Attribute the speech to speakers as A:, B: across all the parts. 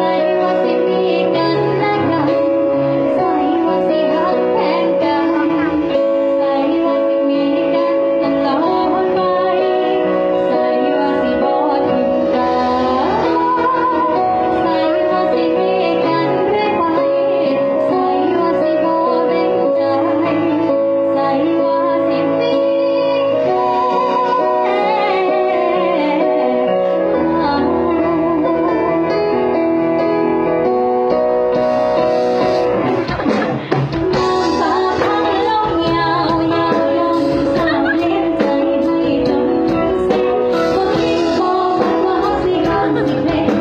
A: Bye. on your.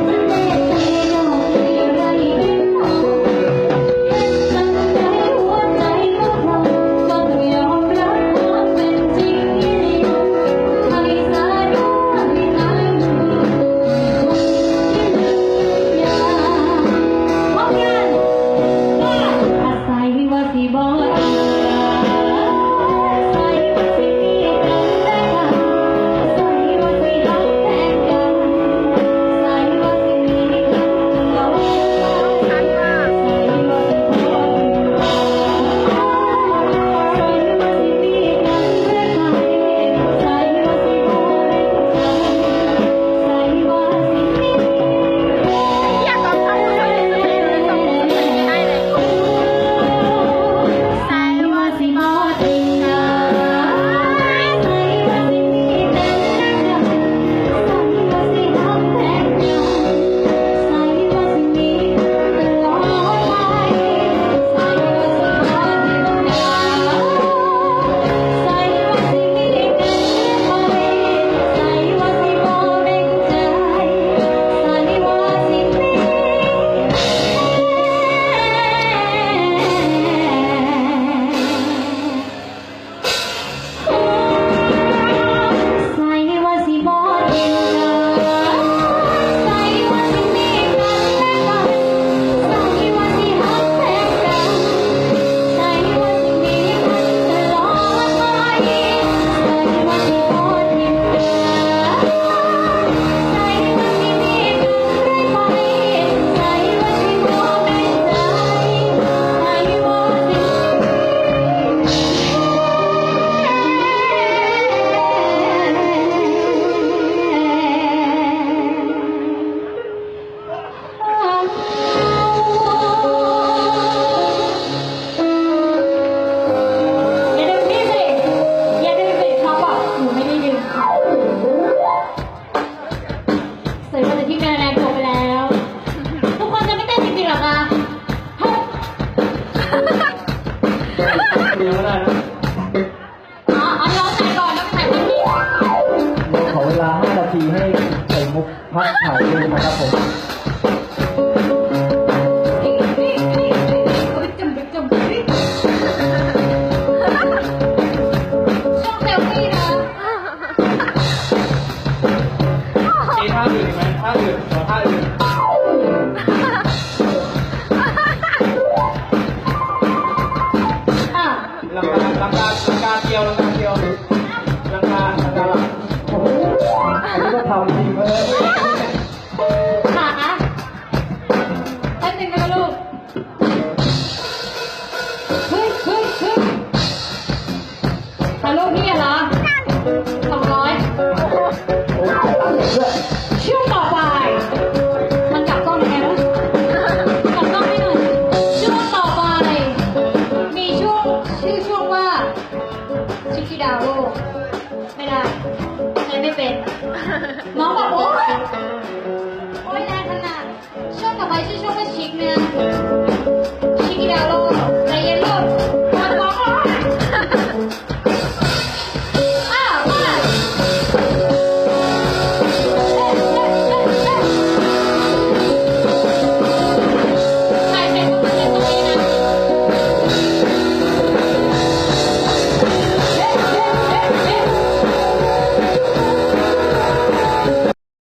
B: ยังไม่ได้นะ
A: อ๋ออ๋อเราใส่ก่อนแล้วใส่ตรงนี้
B: ขอเวลา 5 นาทีให้ไข่มุกพักถ่ายรูปนะครับผม
C: มีท่าอื่นไหมท่าอื่นขอท่าอื่น
B: ไม่ได้